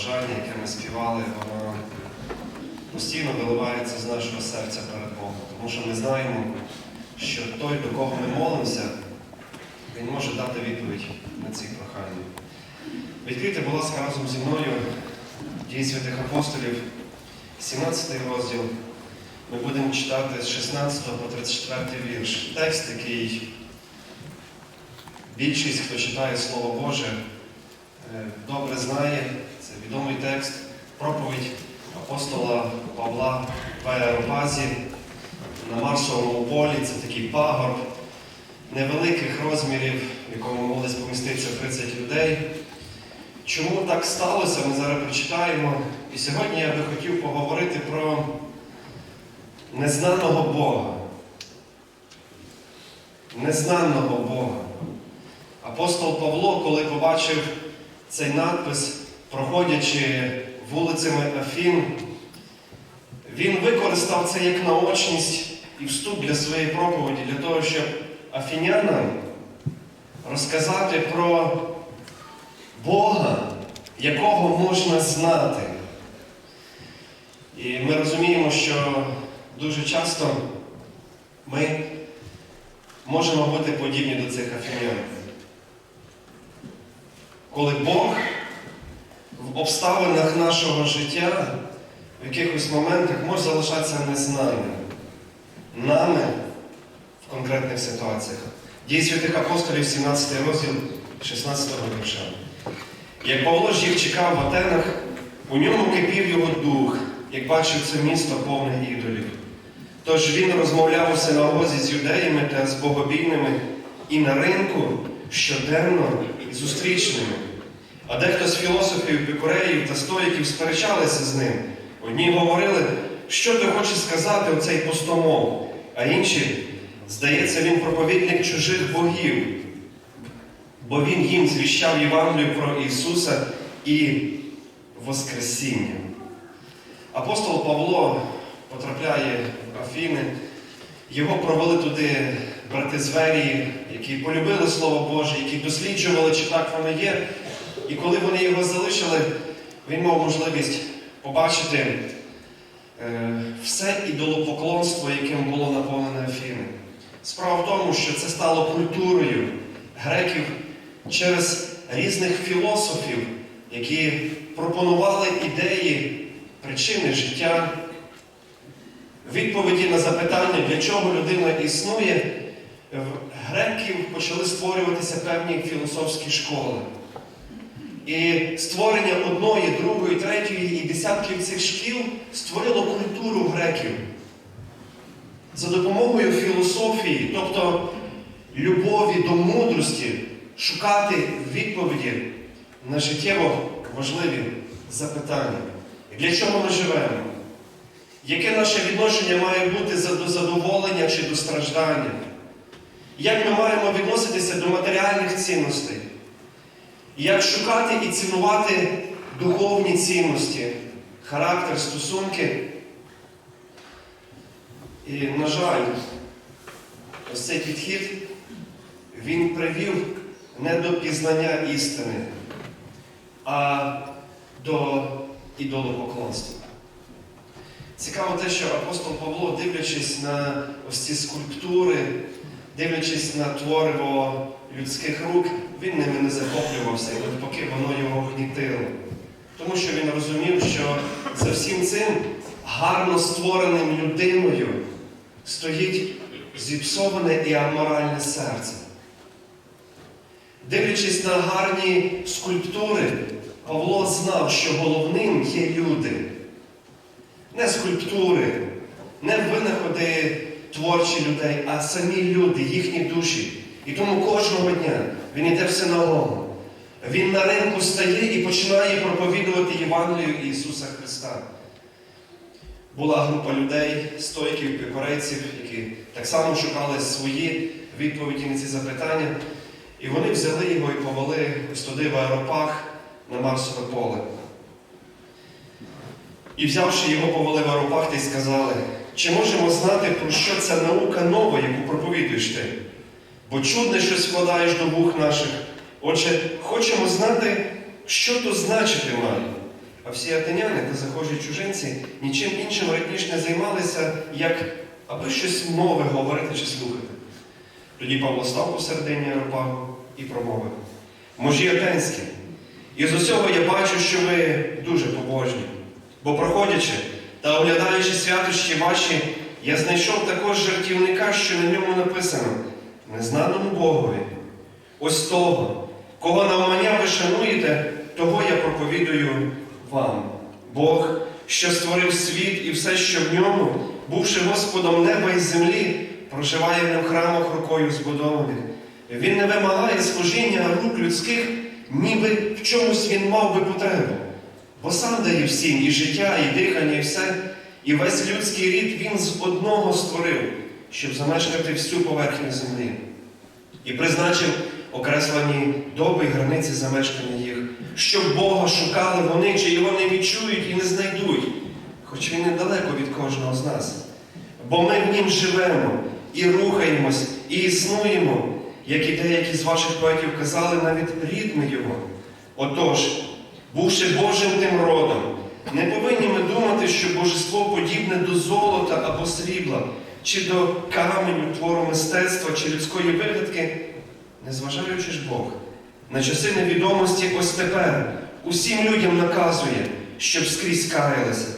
бажання, яке ми співали, воно постійно виливається з нашого серця перед Богом. Тому що ми знаємо, що той, до кого ми молимося, він може дати відповідь на ці прохання. Відкрийте, будь ласка, разом зі мною дії святих апостолів, 17 розділ. Ми будемо читати з 16 по 34 вірш. Текст, який більшість, хто читає Слово Боже, е, добре знає. Відомий текст, проповідь апостола Павла в Аеропазі на Марсовому полі. Це такий пагорб невеликих розмірів, в якому могли поміститися 30 людей. Чому так сталося, ми зараз прочитаємо. І сьогодні я би хотів поговорити про незнаного Бога. Незнаного Бога. Апостол Павло, коли побачив цей надпис, проходячи вулицями Афін, він використав це як наочність і вступ для своєї проповіді, для того, щоб афінянам розказати про Бога, якого можна знати. І ми розуміємо, що дуже часто ми можемо бути подібні до цих афінян. Коли Бог в обставинах нашого життя в якихось моментах може залишатися незнаним нами в конкретних ситуаціях. Дії святих апостолів, 17 розділ 16 вірша. Як Павло ж їх чекав в Атенах, у ньому кипів його дух, як бачив це місто повне ідолів. Тож він розмовляв у синагозі з юдеями та з богобійними і на ринку щоденно і зустрічними. А дехто з філософів, пікуреїв та стоїків сперечалися з ним. Одні говорили, що ти хочеш сказати оцей пустомов, а інші, здається, він проповідник чужих богів, бо він їм звіщав Євангелію про Ісуса і Воскресіння. Апостол Павло потрапляє в Афіни, його провели туди брати з Верії, які полюбили Слово Боже, які досліджували, чи так воно є. І коли вони його залишили, він мав можливість побачити е, все ідолопоклонство, яким було наповнене Афіни. Справа в тому, що це стало культурою греків через різних філософів, які пропонували ідеї, причини життя, відповіді на запитання, для чого людина існує, в греків почали створюватися певні філософські школи. І створення одної, другої, третьої і десятків цих шкіл створило культуру греків за допомогою філософії, тобто любові до мудрості, шукати відповіді на життєво важливі запитання. Для чого ми живемо? Яке наше відношення має бути до задоволення чи до страждання? Як ми маємо відноситися до матеріальних цінностей? Як шукати і цінувати духовні цінності, характер, стосунки? І, на жаль, ось цей підхід, він привів не до пізнання істини, а до ідолопоклонства. Цікаво те, що апостол Павло, дивлячись на ось ці скульптури, дивлячись на твориво людських рук, він ними не захоплювався, і навпаки, воно його гнітило. Тому що він розумів, що за всім цим гарно створеним людиною стоїть зіпсоване і аморальне серце. Дивлячись на гарні скульптури, Павло знав, що головним є люди. Не скульптури, не винаходи творчі людей, а самі люди, їхні душі. І тому кожного дня він йде в синагогу. Він на ринку стає і починає проповідувати Євангелію Ісуса Христа. Була група людей, стойків, пікорейців, які так само шукали свої відповіді на ці запитання. І вони взяли його і повели ось туди в аеропах на Марсове поле. І взявши його, повели в аеропах та й сказали, чи можемо знати, про що ця наука нова, яку проповідуєш ти? Бо чудне щось вкладаєш до вух наших. Отже, хочемо знати, що то значити має. А всі атеняни та захожі чужинці нічим іншим раніше не займалися, як аби щось нове говорити чи слухати. Тоді Павло став посередині Аеропагу і промовив: Мужі атенські, і з усього я бачу, що ви дуже побожні, бо проходячи та оглядаючи святощі ваші, я знайшов також жартівника, що на ньому написано незнаному Богові. Ось того, кого навмання ви шануєте, того я проповідую вам. Бог, що створив світ і все, що в ньому, бувши Господом неба і землі, проживає не в храмах рукою збудованих. Він не вимагає служіння рук людських, ніби в чомусь він мав би потребу. Бо сам дає всім і життя, і дихання, і все, і весь людський рід він з одного створив, щоб замешкати всю поверхню землі. І призначив окреслені доби й границі замешкання їх, щоб Бога шукали вони, чи його не відчують і не знайдуть, хоч він недалеко від кожного з нас. Бо ми в нім живемо і рухаємось, і існуємо, як і деякі з ваших поетів казали, навіть рідми Його. Отож, бувши Божим тим родом, не повинні ми думати, що божество подібне до золота або срібла, чи до каменю, твору мистецтва, чи людської вигадки, незважаючи ж Бог, на часи невідомості ось тепер усім людям наказує, щоб скрізь каялися.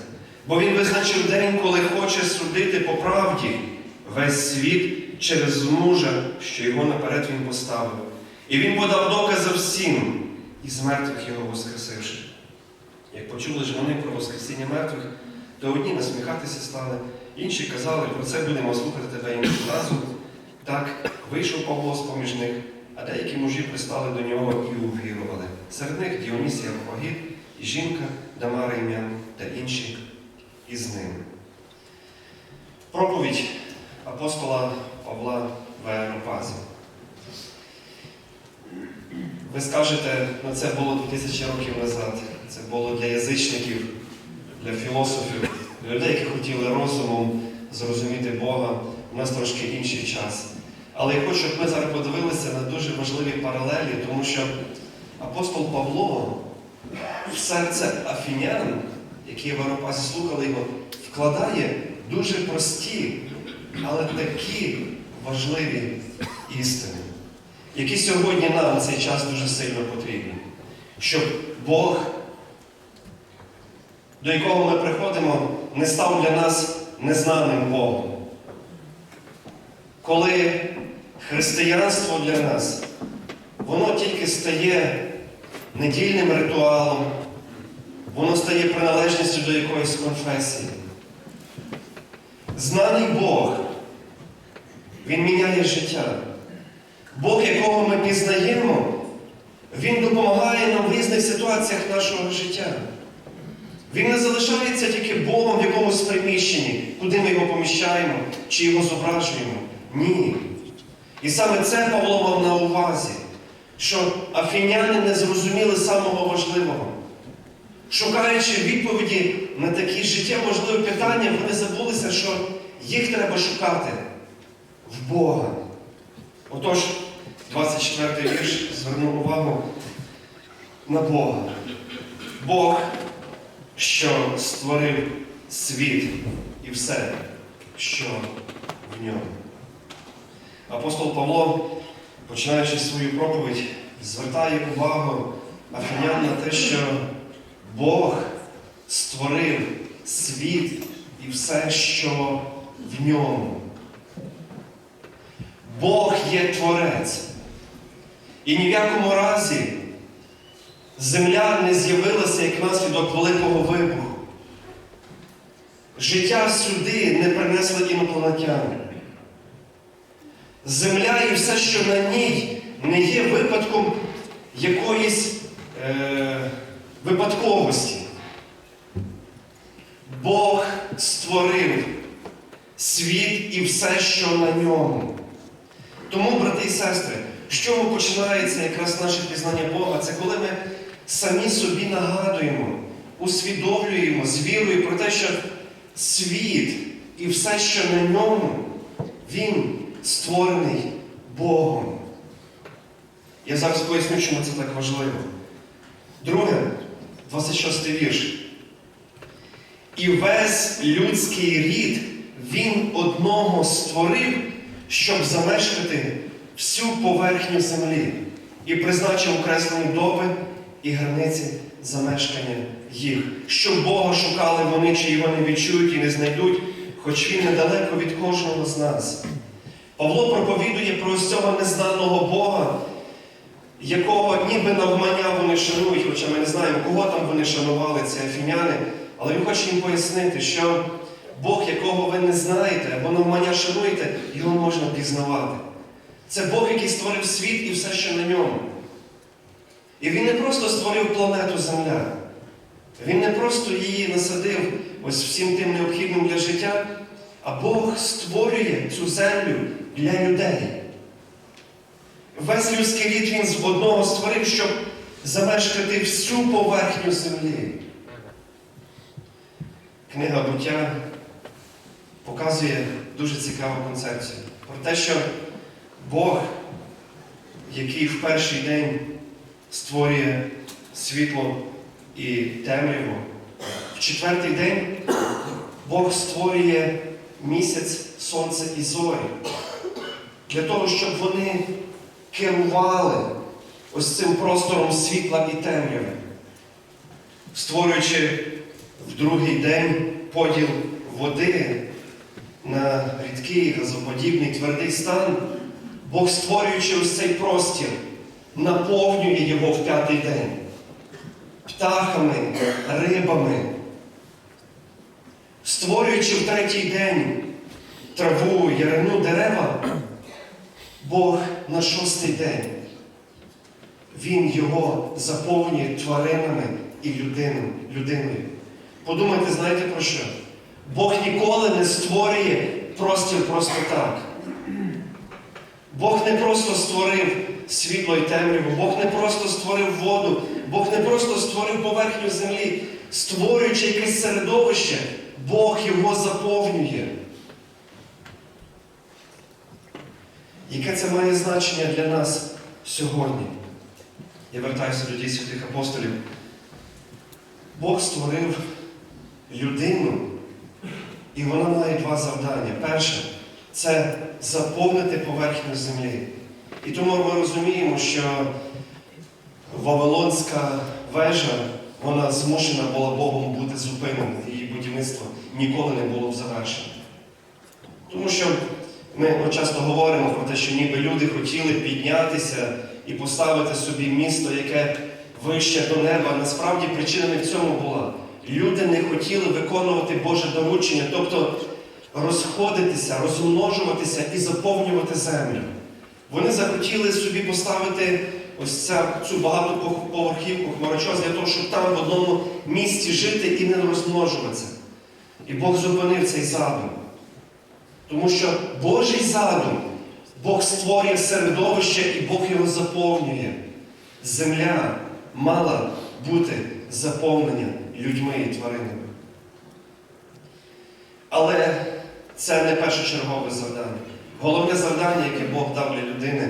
Бо Він визначив день, коли хоче судити по правді весь світ через мужа, що його наперед він поставив. І він подав докази всім, і з мертвих його воскресивши. Як почули ж вони про Воскресіння мертвих, то одні насміхатися стали, інші казали, про це будемо слухати тебе іншу разу. Так вийшов Павло з-поміж них, а деякі мужі пристали до нього і увірували. Серед них Діонісія Погід, і жінка Дамара ім'я та інші із ним. Проповідь апостола Павла в Аеропазі. Ви скажете, ну це було 2000 років назад. Це було для язичників, для філософів, людей, які хотіли розумом зрозуміти Бога. У нас трошки інший час. Але я хочу, щоб ми зараз подивилися на дуже важливі паралелі, тому що апостол Павло в серце афінян, які в Аеропазі слухали його, вкладає дуже прості, але такі важливі істини, які сьогодні нам в цей час дуже сильно потрібні. Щоб Бог, до якого ми приходимо, не став для нас незнаним Богом. Коли християнство для нас, воно тільки стає недільним ритуалом, воно стає приналежністю до якоїсь конфесії. Знаний Бог, Він міняє життя. Бог, якого ми пізнаємо, Він допомагає нам в різних ситуаціях нашого життя. Він не залишається тільки Богом в якомусь приміщенні, куди ми його поміщаємо чи його зображуємо. Ні. І саме це Павло мав на увазі, що афіняни не зрозуміли самого важливого. Шукаючи відповіді на такі життя можливі питання, вони забулися, що їх треба шукати в Бога. Отож, 24 й вірш звернув увагу на Бога. Бог, що створив світ і все, що в ньому. Апостол Павло, починаючи свою проповідь, звертає увагу афінян на те, що Бог створив світ і все, що в ньому. Бог є Творець. І ні в якому разі земля не з'явилася як наслідок великого вибуху. Життя сюди не принесли інопланетяни. Земля і все, що на ній, не є випадком якоїсь е, випадковості. Бог створив світ і все, що на ньому. Тому, брати і сестри, з чого починається якраз наше пізнання Бога? Це коли ми самі собі нагадуємо, усвідомлюємо з вірою про те, що світ і все, що на ньому, він створений Богом. Я зараз поясню, чому це так важливо. Друге, 26 вірш. І весь людський рід він одного створив, щоб замешкати всю поверхню землі і призначив окреслені доби і границі замешкання їх, щоб Бога шукали вони, чи його не відчують і не знайдуть, хоч він недалеко від кожного з нас. Павло проповідує про ось цього незнаного Бога, якого ніби навмання вони шанують, хоча ми не знаємо, кого там вони шанували, ці афіняни. Але він хоче їм пояснити, що Бог, якого ви не знаєте, або навмання шануєте, його можна пізнавати. Це Бог, який створив світ і все, що на ньому. І він не просто створив планету Земля. Він не просто її насадив ось всім тим необхідним для життя, а Бог створює цю землю для людей. Весь людський рід він з одного створив, щоб замешкати всю поверхню землі. Книга буття показує дуже цікаву концепцію про те, що Бог, який в перший день створює світло і темряву, в четвертий день Бог створює місяць, сонце і зорі. Для того, щоб вони керували ось цим простором світла і темряви, створюючи в другий день поділ води на рідкий, газоподібний, твердий стан, Бог, створюючи ось цей простір, наповнює його в п'ятий день птахами, рибами, створюючи в третій день траву, ярину, дерева, Бог на шостий день. Він його заповнює тваринами і людиною. Подумайте, знаєте про що? Бог ніколи не створює простір просто так. Бог не просто створив світло і темряву, Бог не просто створив воду, Бог не просто створив поверхню землі, створюючи якесь середовище, Бог його заповнює. Яке це має значення для нас сьогодні? Я вертаюся до дій святих апостолів. Бог створив людину, і вона має два завдання. Перше це заповнити поверхню землі. І тому ми розуміємо, що Вавилонська вежа, вона змушена була Богом бути зупинена, її будівництво ніколи не було б завершено. Тому що ми часто говоримо про те, що ніби люди хотіли піднятися і поставити собі місто, яке вище до неба. Насправді причина не в цьому була. Люди не хотіли виконувати Боже доручення, тобто розходитися, розмножуватися і заповнювати землю. Вони захотіли собі поставити ось ця, цю багатоповерхівку хмарочос для того, щоб там в одному місці жити і не розмножуватися. І Бог зупинив цей задум. Тому що Божий задум, Бог створює середовище і Бог його заповнює. Земля мала бути заповнена людьми і тваринами. Але це не першочергове завдання. Головне завдання, яке Бог дав для людини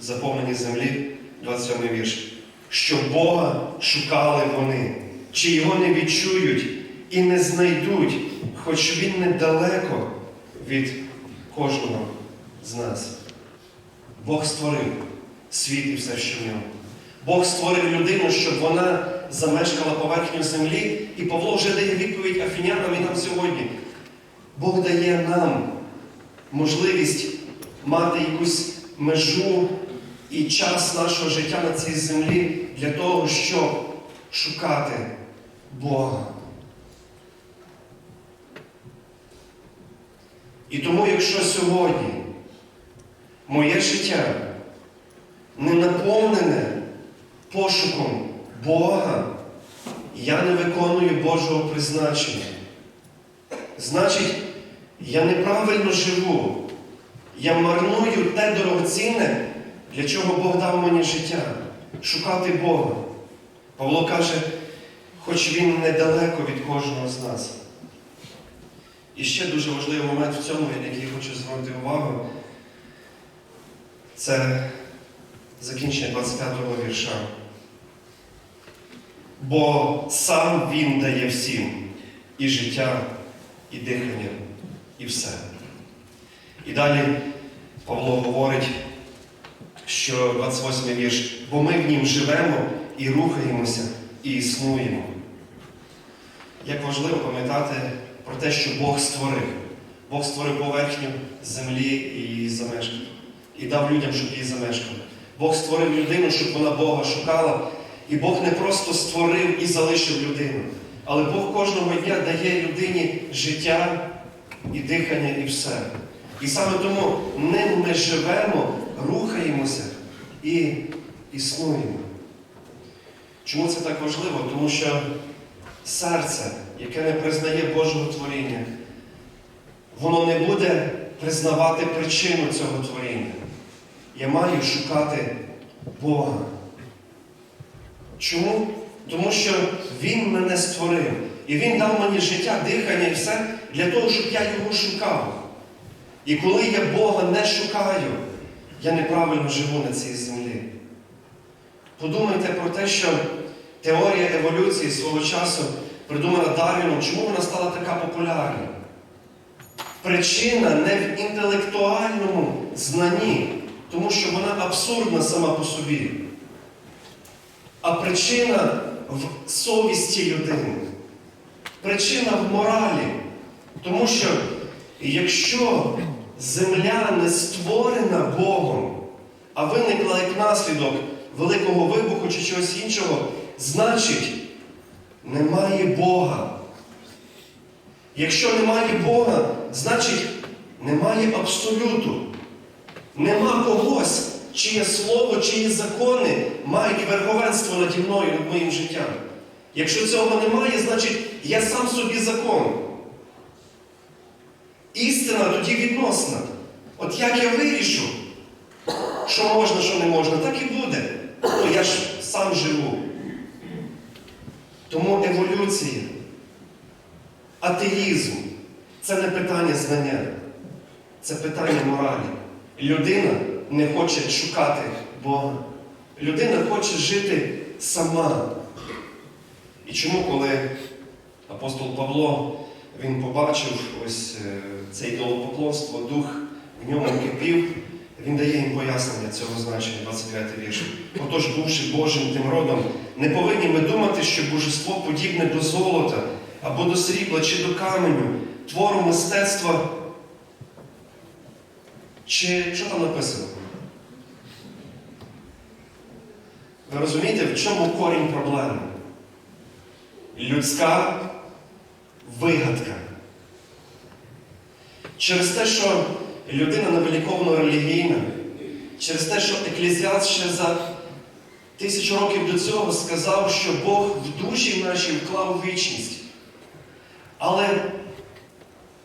в заповненій землі, 27 вірш, що Бога шукали вони, чи його не відчують і не знайдуть, хоч він недалеко від кожного з нас. Бог створив світ і все, що в ньому. Бог створив людину, щоб вона замешкала поверхню землі, і Павло вже дає відповідь афінянам і нам сьогодні. Бог дає нам можливість мати якусь межу і час нашого життя на цій землі для того, щоб шукати Бога. І тому, якщо сьогодні моє життя не наповнене пошуком Бога, я не виконую Божого призначення. Значить, я неправильно живу. Я марную те дорогоцінне, для чого Бог дав мені життя. Шукати Бога. Павло каже, хоч він недалеко від кожного з нас. І ще дуже важливий момент в цьому, на який хочу звернути увагу, це закінчення 25-го вірша. бо сам Він дає всім і життя, і дихання, і все. І далі Павло говорить, що 28 вірш, бо ми в нім живемо і рухаємося, і існуємо. Як важливо пам'ятати про те, що Бог створив. Бог створив поверхню землі і її замешкав. І дав людям, щоб її замешкали. Бог створив людину, щоб вона Бога шукала. І Бог не просто створив і залишив людину, але Бог кожного дня дає людині життя і дихання, і все. І саме тому ним ми живемо, рухаємося і існуємо. Чому це так важливо? Тому що серце, яке не признає Божого творіння, воно не буде признавати причину цього творіння. Я маю шукати Бога. Чому? Тому що Він мене створив. І Він дав мені життя, дихання і все для того, щоб я його шукав. І коли я Бога не шукаю, я неправильно живу на цій землі. Подумайте про те, що теорія еволюції свого часу придумана Дарвіном, чому вона стала така популярна? Причина не в інтелектуальному знанні, тому що вона абсурдна сама по собі. А причина в совісті людини. Причина в моралі. Тому що якщо земля не створена Богом, а виникла як наслідок великого вибуху чи чогось іншого, значить, немає Бога. Якщо немає Бога, значить немає абсолюту. Нема когось, чиє слово, чиї закони мають верховенство наді мною, над моїм життям. Якщо цього немає, значить я сам собі закон. Істина тоді відносна. От як я вирішу, що можна, що не можна, так і буде. Ну, я ж сам живу. Тому еволюція, атеїзм це не питання знання, це питання моралі. Людина не хоче шукати Бога. Людина хоче жити сама. І чому, коли апостол Павло він побачив ось е, це ідолопоклонство, дух в ньому кипів, він дає їм пояснення цього значення, 29 вірш. Отож, бувши Божим тим родом, не повинні ми думати, що божество подібне до золота або до срібла чи до каменю, твору мистецтва. Чи що там написано? Ви розумієте, в чому корінь проблеми? Людська вигадка. Через те, що людина невеликовно релігійна, через те, що еклезіаст ще за тисячу років до цього сказав, що Бог в душі нашій вклав вічність. Але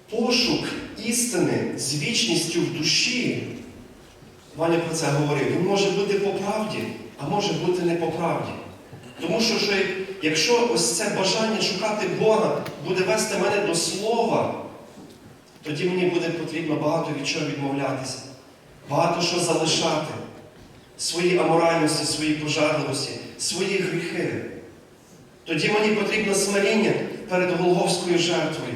пошук істини з вічністю в душі, Ваня про це говорив, він може бути по правді, а може бути не по правді. Тому що, що якщо ось це бажання шукати Бога буде вести мене до Слова, тоді мені буде потрібно багато від чого відмовлятися, багато що залишати, свої аморальності, свої пожадливості, свої гріхи. Тоді мені потрібно смиріння перед Голговською жертвою.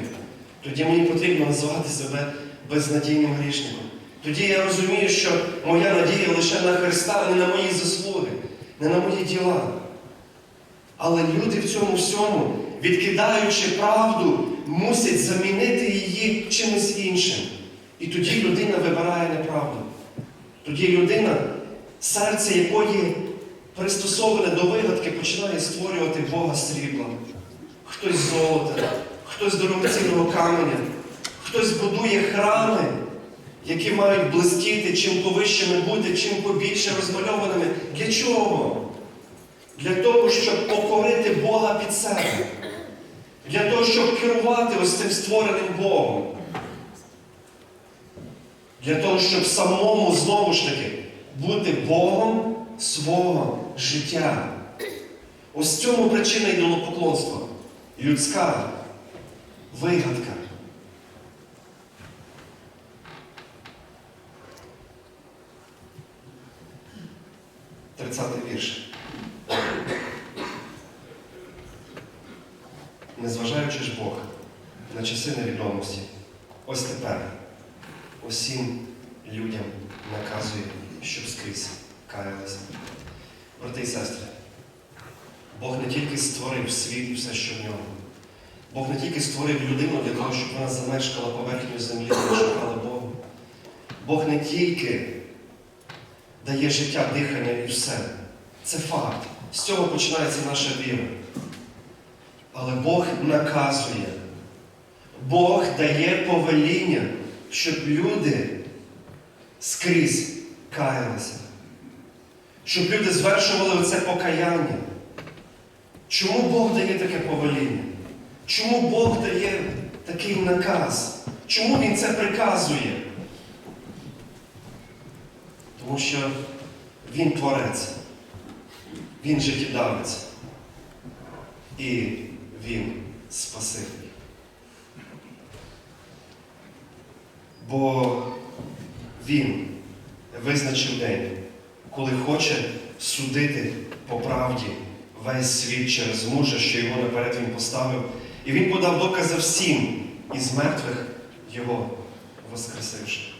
Тоді мені потрібно називати себе безнадійним грішником. Тоді я розумію, що моя надія лише на Христа, а не на мої заслуги, не на мої діла. Але люди в цьому всьому, відкидаючи правду, мусять замінити її чимось іншим. І тоді людина вибирає неправду. Тоді людина, серце якої пристосоване до вигадки, починає створювати Бога срібла. Хтось золота, хтось дорогоцінного каменя, хтось будує храми, які мають блистіти, чим повищими бути, чим побільше розмальованими. Для чого? Для того, щоб покорити Бога під себе. Для того, щоб керувати ось цим створеним Богом. Для того, щоб самому знову ж таки бути Богом свого життя. Ось цьому причина ідолопоклонства. Людська вигадка. Тридцятий вірш. незважаючи ж Бог на часи невідомості, ось тепер усім людям наказує, щоб скрізь каялися. Брати і сестри, Бог не тільки створив світ і все, що в ньому. Бог не тільки створив людину для того, щоб вона замешкала поверхню землі і шукала Бога. Бог не тільки дає життя, дихання і все. Це факт. З цього починається наша віра. Але Бог наказує. Бог дає повеління, щоб люди скрізь каялися. Щоб люди звершували оце покаяння. Чому Бог дає таке повеління? Чому Бог дає такий наказ? Чому Він це приказує? Тому що Він творець, Він життєдавець і Він Спаситель. Бо Він визначив день, коли хоче судити по правді весь світ через мужа, що його наперед він поставив. І він подав докази всім із мертвих його воскресивши.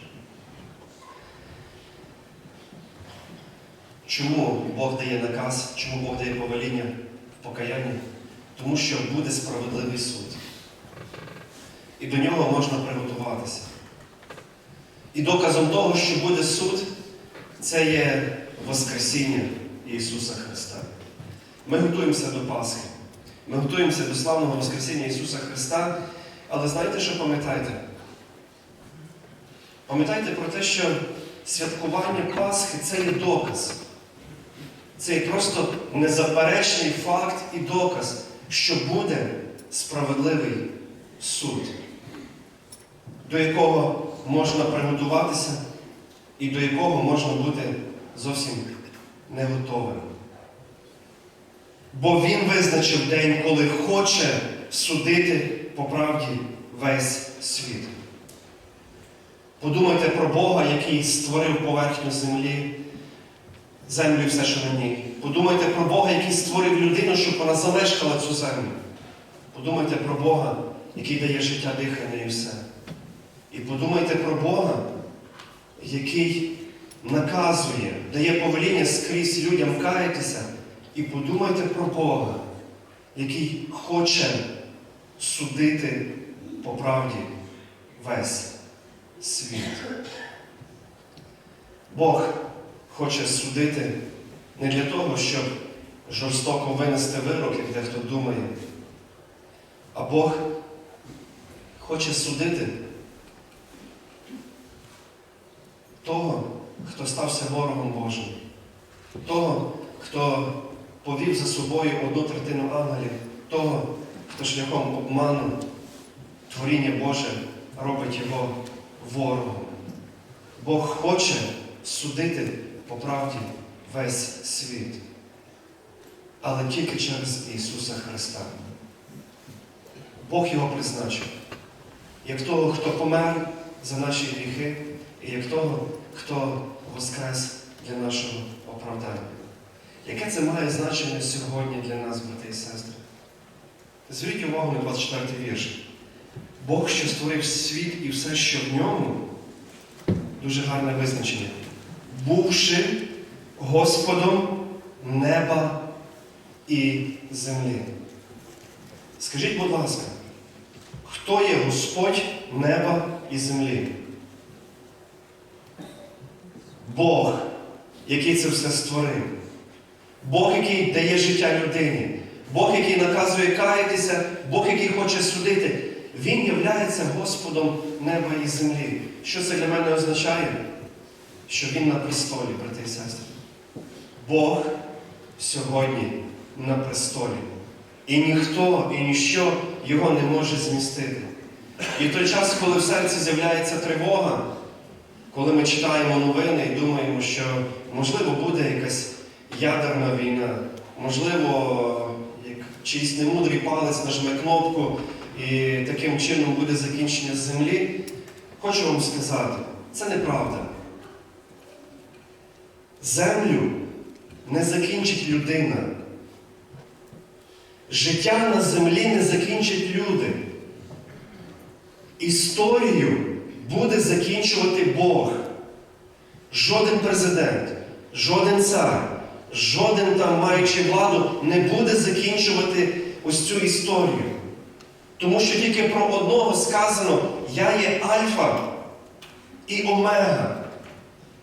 Чому Бог дає наказ, чому Бог дає повеління в покаянні? Тому що буде справедливий суд. І до нього можна приготуватися. І доказом того, що буде суд, це є Воскресіння Ісуса Христа. Ми готуємося до Пасхи. Ми готуємося до славного Воскресіння Ісуса Христа. Але знаєте, що пам'ятайте? Пам'ятайте про те, що святкування Пасхи це є доказ. Це просто незаперечний факт і доказ, що буде справедливий суд, до якого можна приготуватися і до якого можна бути зовсім не готовим. Бо Він визначив день, коли хоче судити по правді весь світ. Подумайте про Бога, який створив поверхню землі, землю і все, що на ній. Подумайте про Бога, який створив людину, щоб вона замешкала цю землю. Подумайте про Бога, який дає життя дихання і все. І подумайте про Бога, який наказує, дає повеління скрізь людям каятися. І подумайте про Бога, який хоче судити по правді весь світ. Бог хоче судити не для того, щоб жорстоко винести вирок, як дехто думає, а Бог хоче судити того, хто стався ворогом Божим, того, хто повів за собою одну третину ангелів, того, хто шляхом обману творіння Боже робить його ворогом. Бог хоче судити по правді весь світ, але тільки через Ісуса Христа. Бог його призначив, як того, хто помер за наші гріхи, і як того, хто воскрес для нашого оправдання. Яке це має значення сьогодні для нас, брати і сестри? Зверніть увагу на 24 вірш. Бог, що створив світ і все, що в ньому, дуже гарне визначення. Бувши Господом неба і землі. Скажіть, будь ласка, хто є Господь неба і землі? Бог, який це все створив. Бог, який дає життя людині, Бог, який наказує каятися, Бог, який хоче судити, Він являється Господом неба і землі. Що це для мене означає? Що Він на престолі, брати і сестри. Бог сьогодні на престолі. І ніхто, і ніщо його не може змістити. І в той час, коли в серці з'являється тривога, коли ми читаємо новини і думаємо, що можливо буде якась ядерна війна, можливо, як чийсь немудрий палець нажме кнопку і таким чином буде закінчення землі, хочу вам сказати, це неправда. Землю не закінчить людина. Життя на землі не закінчать люди. Історію буде закінчувати Бог. Жоден президент, жоден цар, жоден там, маючи владу, не буде закінчувати ось цю історію. Тому що тільки про одного сказано: Я є Альфа і Омега.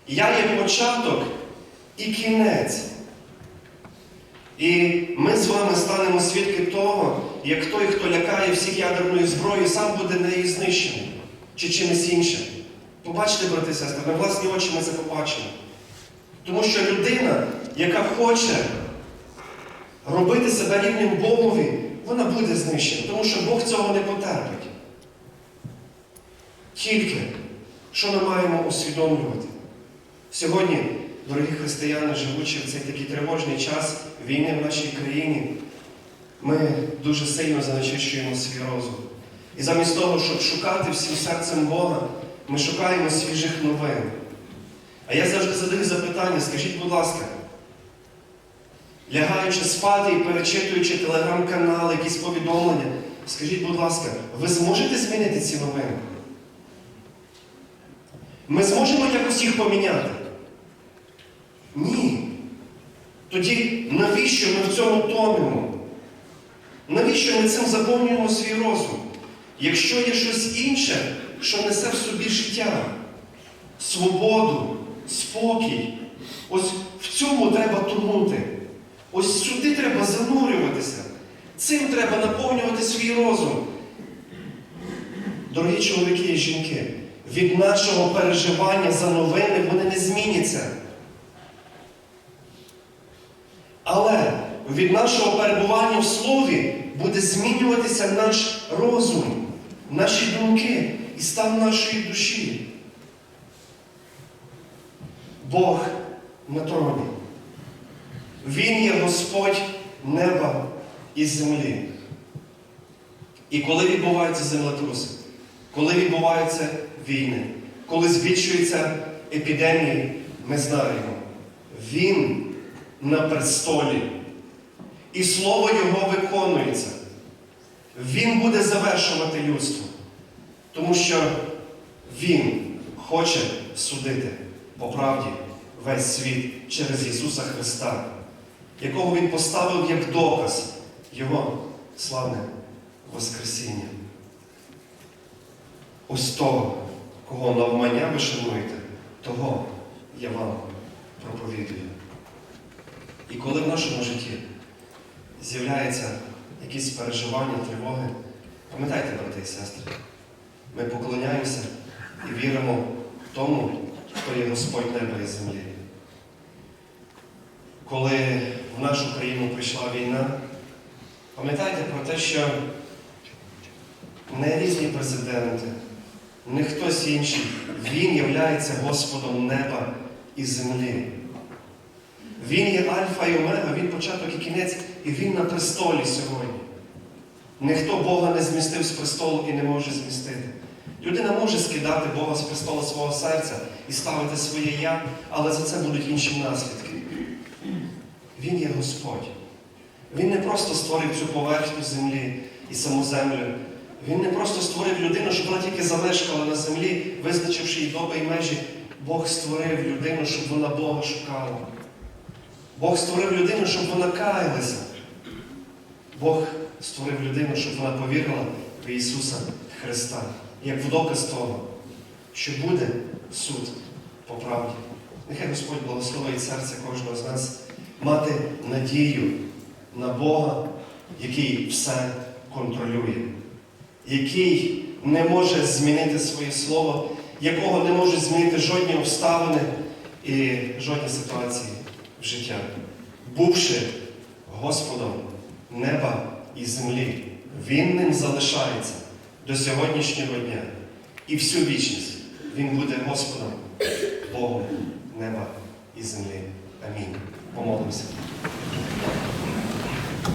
Я є початок і кінець. І ми з вами станемо свідки того, як той, хто лякає всіх ядерною зброєю, сам буде нею знищений чи чимось іншим. Побачите, брати і сестри, на власні очі ми це побачимо. Тому що людина, яка хоче робити себе рівним Богові, вона буде знищена, тому що Бог цього не потерпить. Тільки, що ми маємо усвідомлювати? Сьогодні, дорогі християни, живучи в цей такий тривожний час війни в нашій країні, ми дуже сильно занечищуємо свій розум. І замість того, щоб шукати всім серцем Бога, ми шукаємо свіжих новин. А я завжди задаю запитання, скажіть, будь ласка, лягаючи спати і перечитуючи телеграм-канали, якісь повідомлення, скажіть, будь ласка, ви зможете змінити ці новини? Ми зможемо якось їх поміняти? Ні. Тоді навіщо ми в цьому тонемо? Навіщо ми цим заповнюємо свій розум? Якщо є щось інше, що несе в собі життя, свободу, спокій, ось в цьому треба тонути. Ось сюди треба занурюватися. Цим треба наповнювати свій розум. Дорогі чоловіки і жінки, від нашого переживання за новини вони не зміняться. Але від нашого перебування в Слові буде змінюватися наш розум, наші думки і стан нашої душі. Бог на троні. Він є Господь неба і землі. І коли відбуваються землетруси, коли відбуваються війни, коли збільшуються епідемії, ми знаємо, Він на престолі. І слово Його виконується. Він буде завершувати людство. Тому що Він хоче судити по правді весь світ через Ісуса Христа, якого Він поставив як доказ Його славне Воскресіння. Ось того, кого навмання ви шануєте, того я вам проповідую. І коли в нашому житті з'являються якісь переживання, тривоги, пам'ятайте, брати і сестри, ми поклоняємося і віримо в тому, хто є Господь неба і землі. Коли в нашу країну прийшла війна, пам'ятайте про те, що не різні президенти, не хтось інший, Він являється Господом неба і землі. Він є Альфа і Омега, Він початок і кінець, і Він на престолі сьогодні. Ніхто Бога не змістив з престолу і не може змістити. Людина може скидати Бога з престола свого серця і ставити своє я, але за це будуть інші наслідки. Він є Господь. Він не просто створив цю поверхню землі і саму землю. Він не просто створив людину, щоб вона тільки замешкала на землі, визначивши її доби і межі. Бог створив людину, щоб вона Бога шукала. Бог створив людину, щоб вона каялася. Бог створив людину, щоб вона повірила в Ісуса Христа. Як в доказ того, що буде суд по правді. Нехай Господь благословить серце кожного з нас мати надію на Бога, який все контролює, який не може змінити своє слово, якого не можуть змінити жодні обставини і жодні ситуації в життя. Бувши Господом неба і землі, Він ним залишається до сьогоднішнього дня. І всю вічність Він буде Господом, Богом неба і землі. Амінь. Помолимося.